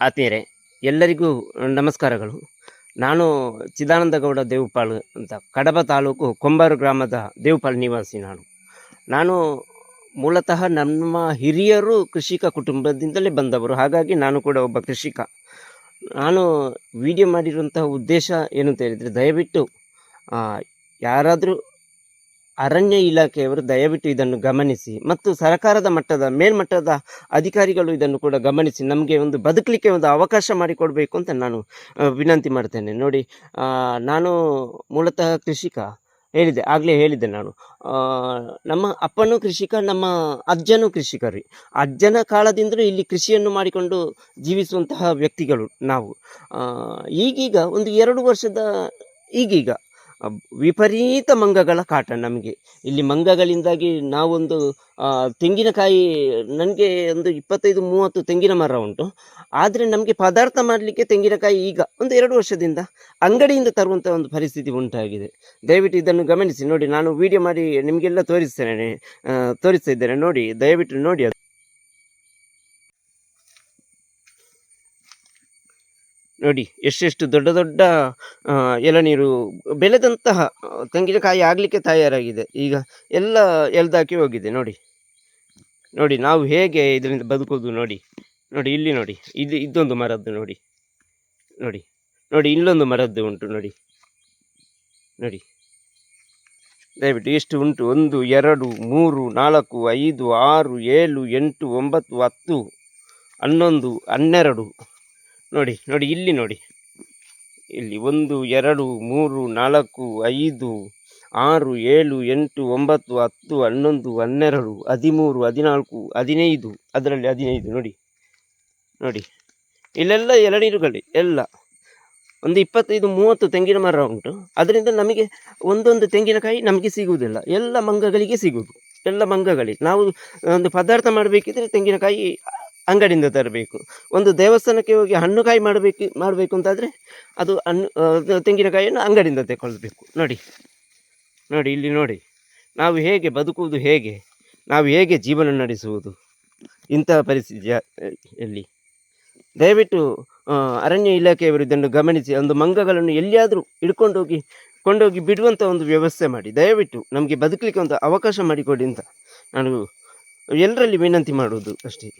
ಆತ್ಮೀಯರೇ, ಎಲ್ಲರಿಗೂ ನಮಸ್ಕಾರಗಳು. ನಾನು ಚಿದಾನಂದ ಗೌಡ ದೇವಪಾಳ್ ಅಂತ, ಕಡಬ ತಾಲೂಕು ಕೊಂಬಾರು ಗ್ರಾಮದ ದೇವಪಾಲ್ ನಿವಾಸಿ ನಾನು. ನಾನು ಮೂಲತಃ ನಮ್ಮ ಹಿರಿಯರು ಕೃಷಿಕ ಕುಟುಂಬದಿಂದಲೇ ಬಂದವರು, ಹಾಗಾಗಿ ನಾನು ಕೂಡ ಒಬ್ಬ ಕೃಷಿಕ. ನಾನು ವಿಡಿಯೋ ಮಾಡಿರುವಂತಹ ಉದ್ದೇಶ ಏನು ಅಂತ ಹೇಳಿದರೆ, ದಯವಿಟ್ಟು ಯಾರಾದರೂ ಅರಣ್ಯ ಇಲಾಖೆಯವರು ದಯವಿಟ್ಟು ಇದನ್ನು ಗಮನಿಸಿ ಮತ್ತು ಸರ್ಕಾರದ ಮಟ್ಟದ, ಮೇಲ್ಮಟ್ಟದ ಅಧಿಕಾರಿಗಳು ಇದನ್ನು ಕೂಡ ಗಮನಿಸಿ ನಮಗೆ ಒಂದು ಬದುಕಲಿಕ್ಕೆ ಒಂದು ಅವಕಾಶ ಮಾಡಿಕೊಡಬೇಕು ಅಂತ ನಾನು ವಿನಂತಿ ಮಾಡ್ತೇನೆ. ನೋಡಿ ನಾನು ಮೂಲತಃ ಕೃಷಿಕ ಹೇಳಿದೆ, ಆಗಲೇ ಹೇಳಿದ್ದೆ ನಾನು. ನಮ್ಮ ಅಪ್ಪನೂ ಕೃಷಿಕ, ನಮ್ಮ ಅಜ್ಜನೂ ಕೃಷಿಕರು ಅಜ್ಜನ ಕಾಲದಿಂದಲೂ ಇಲ್ಲಿ ಕೃಷಿಯನ್ನು ಮಾಡಿಕೊಂಡು ಜೀವಿಸುವಂತಹ ವ್ಯಕ್ತಿಗಳು ನಾವು. ಈಗೀಗ ಒಂದು ಎರಡು ವರ್ಷದ, ಈಗೀಗ ವಿಪರೀತ ಮಂಗಗಳ ಕಾಟ ನಮಗೆ. ಇಲ್ಲಿ ಮಂಗಗಳಿಂದಾಗಿ ನಾವೊಂದು ತೆಂಗಿನಕಾಯಿ, ನನಗೆ ಒಂದು ಇಪ್ಪತ್ತೈದು, ಮೂವತ್ತು ತೆಂಗಿನ ಮರ ಉಂಟು. ಆದರೆ ನಮಗೆ ಪದಾರ್ಥ ಮಾಡಲಿಕ್ಕೆ ತೆಂಗಿನಕಾಯಿ ಈಗ, ಒಂದು ಎರಡು ವರ್ಷದಿಂದ ಅಂಗಡಿಯಿಂದ ತರುವಂಥ ಒಂದು ಪರಿಸ್ಥಿತಿ ಉಂಟಾಗಿದೆ. ದಯವಿಟ್ಟು ಇದನ್ನು ಗಮನಿಸಿ, ನೋಡಿ, ನಾನು ವಿಡಿಯೋ ಮಾಡಿ ನಿಮಗೆಲ್ಲ ತೋರಿಸ್ತೇನೆ ತೋರಿಸ್ತಾ ಇದ್ದೇನೆ, ನೋಡಿ, ದಯವಿಟ್ಟು ನೋಡಿ ನೋಡಿ, ಎಷ್ಟೆಷ್ಟು ದೊಡ್ಡ ದೊಡ್ಡ ಎಳನೀರು, ಬೆಳೆದಂತಹ ತೆಂಗಿನಕಾಯಿ ಆಗಲಿಕ್ಕೆ ತಯಾರಾಗಿದೆ. ಈಗ ಎಲ್ಲ ಎಲ್ದಾಕಿ ಹೋಗಿದೆ, ನೋಡಿ. ನೋಡಿ, ನಾವು ಹೇಗೆ ಇದರಿಂದ ಬದುಕೋದು ನೋಡಿ. ನೋಡಿ, ಇಲ್ಲಿ ನೋಡಿ, ಇದು, ಇದೊಂದು ಮರದ್ದು, ನೋಡಿ. ನೋಡಿ ನೋಡಿ, ಇಲ್ಲೊಂದು ಮರದ್ದು ಉಂಟು, ನೋಡಿ. ನೋಡಿ. ದಯವಿಟ್ಟು ಎಷ್ಟು ಉಂಟು? ಒಂದು, ಎರಡು, ಮೂರು, ನಾಲ್ಕು, ಐದು, ಆರು, ಏಳು, ಎಂಟು, ಒಂಬತ್ತು, ಹತ್ತು, ಹನ್ನೊಂದು, ಹನ್ನೆರಡು. ನೋಡಿ ನೋಡಿ, ಇಲ್ಲಿ ನೋಡಿ. ಇಲ್ಲಿ ಒಂದು, ಎರಡು, ಮೂರು, ನಾಲ್ಕು, ಐದು, ಆರು, ಏಳು, ಎಂಟು, ಒಂಬತ್ತು, ಹತ್ತು, ಹನ್ನೊಂದು, ಹನ್ನೆರಡು, ಹದಿಮೂರು, ಹದಿನಾಲ್ಕು, ಹದಿನೈದು, ಅದರಲ್ಲಿ ಹದಿನೈದು ನೋಡಿ. ನೋಡಿ. ಇಲ್ಲೆಲ್ಲ ಎಳನೀರುಗಳು ಎಲ್ಲ. ಒಂದು ಇಪ್ಪತ್ತೈದು, ಮೂವತ್ತು ತೆಂಗಿನ ಮರ ಉಂಟು. ಅದರಿಂದ ನಮಗೆ ಒಂದೊಂದು ತೆಂಗಿನಕಾಯಿ ನಮಗೆ ಸಿಗುವುದಿಲ್ಲ. ಎಲ್ಲ ಮಂಗಗಳಿಗೆ ಸಿಗುವುದು. ಎಲ್ಲ ಮಂಗಗಳಿಗೆ. ನಾವು ಒಂದು ಪದಾರ್ಥ ಮಾಡಬೇಕಿದ್ರೆ ತೆಂಗಿನಕಾಯಿ ಅಂಗಡಿಯಿಂದ ತರಬೇಕು. ಒಂದು ದೇವಸ್ಥಾನಕ್ಕೆ ಹೋಗಿ ಹಣ್ಣುಕಾಯಿ ಮಾಡಬೇಕು ಮಾಡಬೇಕು ಅಂತಾದರೆ ಅದು ಹಣ್ಣು ತೆಂಗಿನಕಾಯಿಯನ್ನು ಅಂಗಡಿಯಿಂದ ತಗೊಳ್ಬೇಕು ನೋಡಿ ನೋಡಿ, ಇಲ್ಲಿ ನೋಡಿ. ನಾವು ಹೇಗೆ ಬದುಕುವುದು ಹೇಗೆ? ನಾವು ಹೇಗೆ ಜೀವನ ನಡೆಸುವುದು? ಇಂತಹ ಪರಿಸ್ಥಿತಿ ಎಲ್ಲಿ ದಯವಿಟ್ಟು ಅರಣ್ಯ ಇಲಾಖೆಯವರು ಇದನ್ನು ಗಮನಿಸಿ, ಒಂದು ಮಂಗಗಳನ್ನು ಎಲ್ಲಿಯಾದರೂ ಹಿಡ್ಕೊಂಡೋಗಿ, ಕೊಂಡೋಗಿ ಬಿಡುವಂಥ ಒಂದು ವ್ಯವಸ್ಥೆ ಮಾಡಿ. ದಯವಿಟ್ಟು ನಮಗೆ ಬದುಕಲಿಕ್ಕೆ ಒಂದು ಅವಕಾಶ ಮಾಡಿಕೊಡಿ ಅಂತ ನಾನು ಎಲ್ಲರಲ್ಲಿ ವಿನಂತಿ ಮಾಡುವುದು ಅಷ್ಟೇ.